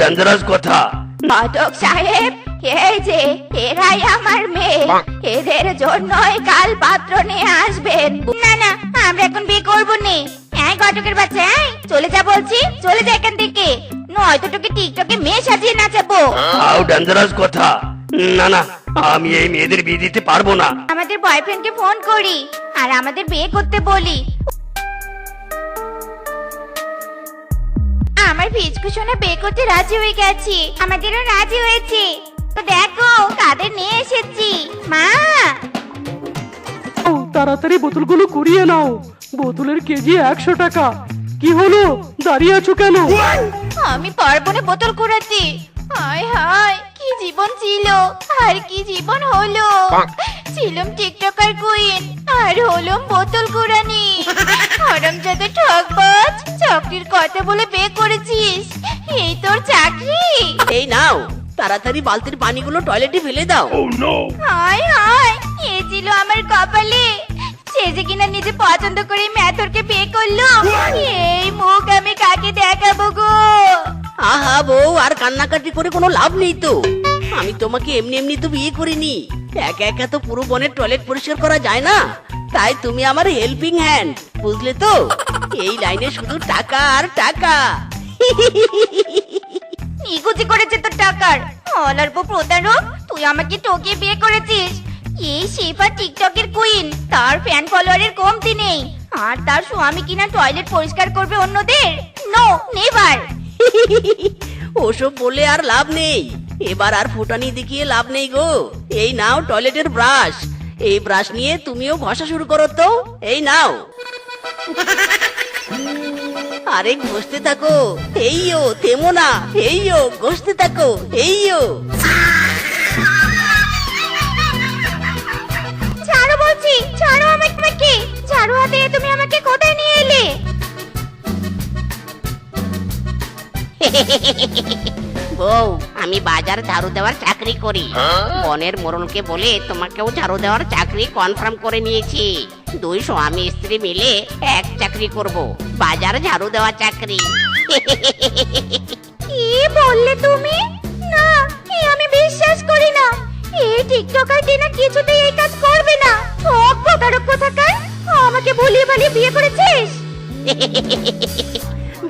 Dangerous কথা। ঘটক সাহেব এই যে? এরাই আমার মেয়ে। এদের জন্যই কাল পাত্র নিয়ে আসবেন। না না আমরা এখন বিয়ে করব নে এই ঘটকের বাচ্চা এই, চলে যা বলছি চলে যা এখান থেকে। নয়তো তোকে টিকটকে মেয়ে সাজিয়ে নাচাবো। হাউ ডেঞ্জারাস কথা। না না আমি এই মেয়েদের বিয়ে দিতে পারব না। আমাদের বয়ফ্রেন্ডকে ফোন করি আর আমাদের বিয়ে করতে বলি। আমার ভিজকু সোনা বিয়ে করতে রাজি হয়ে গেছি। আমাদেরও রাজি হয়েছে। তো দেখো কাদের নিয়ে এসেছি। মা! ও, তাড়াতাড়ি বোতলগুলো কুড়িয়ে নাও। বোতলের কেজি একশো টাকা। কি হলো? দাঁড়িয়ে আছো কেন? আমি পারব না বোতল কুড়াতে। হায় হায় কি জীবন ছিল। আর কি জীবন হলো। ছিলাম টিকটকার কুইন। আর হলাম বোতল কুড়ানি। হারাম যাতে ঠকবাজ চাকরির কথা বলে বিয়ে করেছিস। এই তোর চাকরি? এই নাও তাড়াতাড়ি বালতির পানিগুলো টয়লেটে ফেলে দাও। হায় হায় এ ছিল আমার কপালে। সে যে কিনা নিজে পছন্দ করে মেথরকে বিয়ে করল এই মুখ আমি কাকে দেখাবো গো? আহা বউ আর কান্নাকাটি করে কোনো লাভ নেই তো। আমি তোমাকে এমনি এমনি তো বিয়ে করিনি। একা একা তো পুরো বনের টয়লেট পরিষ্কার করা যায় না। তাই তুমি আমার হেল্পিং হ্যান্ড বুঝলে তো? এই লাইনে শুধু টাকা আর টাকা। নিকুচি করেছে তোর টাকার। অলার্প প্রতারক তুই আমাকে ঠকিয়ে বিয়ে করেছিস। এই শেফা টিকটকের কুইন তার ফ্যান ফলোয়ারের কমতি নেই। আর তার স্বামী কিনা টয়লেট পরিষ্কার করবে অন্যদের? নো নেভার ওসব বলে আর লাভ নেই। এবার আর ফুটানি দেখিয়ে লাভ নেই গো। এই নাও টয়লেটের ব্রাশ। এই ব্রাশ নিয়ে তুমিও ঘষা শুরু করো তো। এই নাও। আরে ঘষতে থাকো। এইও থেমো না। এইও ঘষতে থাকো। এইও ছাড়ো বলছি, ছাড়ো আমাকে আমাকে ছাড়ো হাতে, তুমি আমাকে কোথায় নিয়ে এলে? বউ আমি বাজার ঝাড়ু দেওয়ার চাকরি করি। বনের মোড়লকে বলে তোমাকেও ঝাড়ু দেওয়ার চাকরি কনফার্ম করে নিয়েছি। দুই স্বামী স্ত্রী মিলে এক চাকরি করব বাজার ঝাড়ু দেওয়া চাকরি। কি বললে তুমি? না এ আমি বিশ্বাস করি না। এই টিকটকার টিনা কিছুতেই এই কাজ করবে না। ঠক প্রতারক কোথাকার? আমাকে ভুলিয়ে ভালিয়ে বিয়ে করেছিস?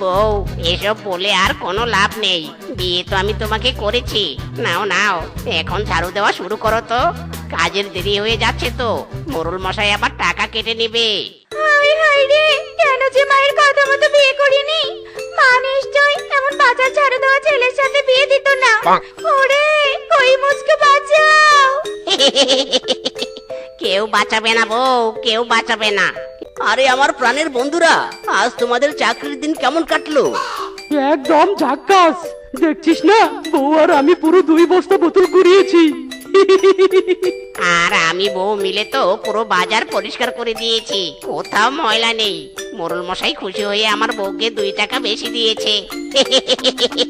বউ এসব বলে আর কোনো লাভ নেই। বিয়ে তো আমি তোমাকে করেছি। নাও নাও এখন ঝাড়ু দেওয়া শুরু করো তো। কাজের দেরি হয়ে যাচ্ছে তো। মোরুল মশাই আবার টাকা কেটে নেবে। হায় হায় রে কেন যে মায়ের কথা মতো বিয়ে করিনি? মা নিশ্চয় এমন বাজার ঝাড়ু দেওয়া ছেলের সাথে বিয়ে দিত না। ওরে ওই মুচকে বাঁচাও। কেউ বাঁচাবে না বউ কেউ বাঁচাবে না। আরে আমার প্রাণের বন্ধুরা আজ তোমাদের চাকরির দিন কেমন কাটলো? একদম ঝাক্কাস। দেখছিস না? বউ আর আমি পুরো দুই বস্তা বোতল কুড়িয়েছি। আর আমি বউ মিলে তো পুরো বাজার পরিষ্কার করে দিয়েছি। কোথাও ময়লা নেই। মোরল মশাই খুশি হয়ে আমার বউকে দুই টাকা বেশি দিয়েছে।